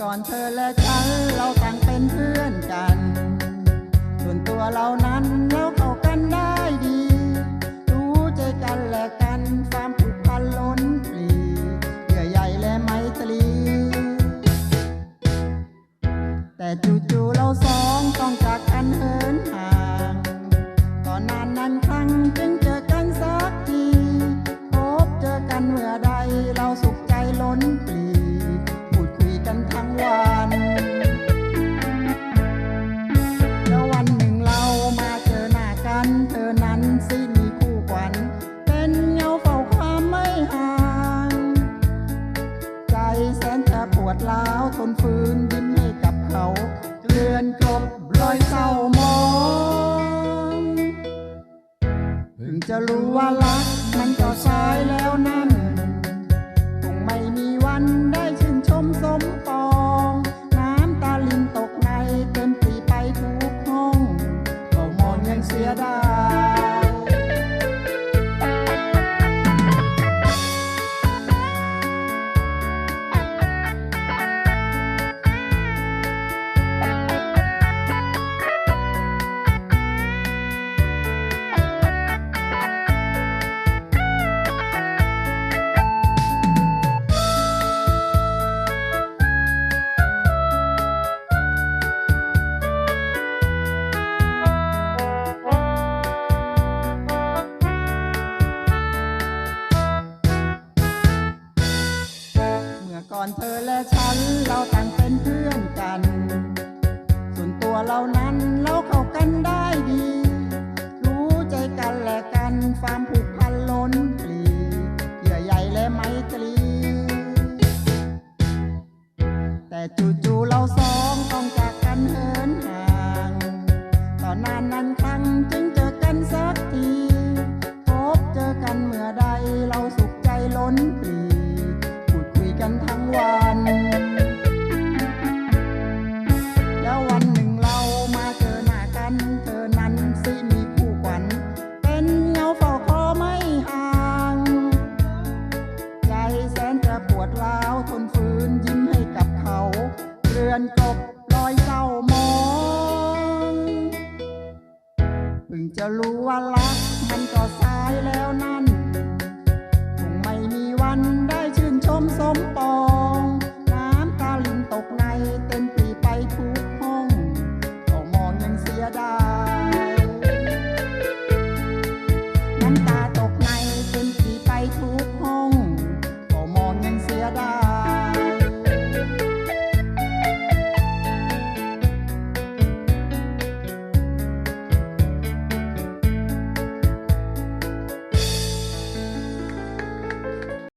ก่อนเธอและฉันเราต่างเป็นเพื่อนกัน ส่วนตัวเรานั้นเราเข้ากันได้ดี รู้ใจกันและกันความผูกพันล้นปลีเยื่อใหญ่และไมตรี แต่จู่ๆเราสองต้องจากกันเหินห่าง ตอนนั้นนั้นครั้งจึง ปวดล้าวทนฟืนยิ้มให้กับเขาเลื่อนกลบรอยเศร้ามองเพิ่งจะรู้ว่ารักมันก็สายแล้วนั่น ฉันเราต่างเป็นเพื่อนกัน ส่วนตัวเรานั้นเราเข้ากันได้ดี รู้ใจกันและกันความผูกพันล้นปลีเยื่อใยและไมตรี แต่จู่ๆเราสองต้องจากกันเหินห่างต่อนนานนั้นครั้งจึงเจอกันสักที พบเจอกันเมื่อใดเราสุขใจล้นปลี บรอยเศร้ามองถึงจะรู้ว่ารักมันก็สายแล้วนั่น คงไม่มีวันได้ชื่นชมสมปอง น้ำตาลินตกในเต็มปีไปทุกห้อง ก็มองยังเสียดายน้ำตา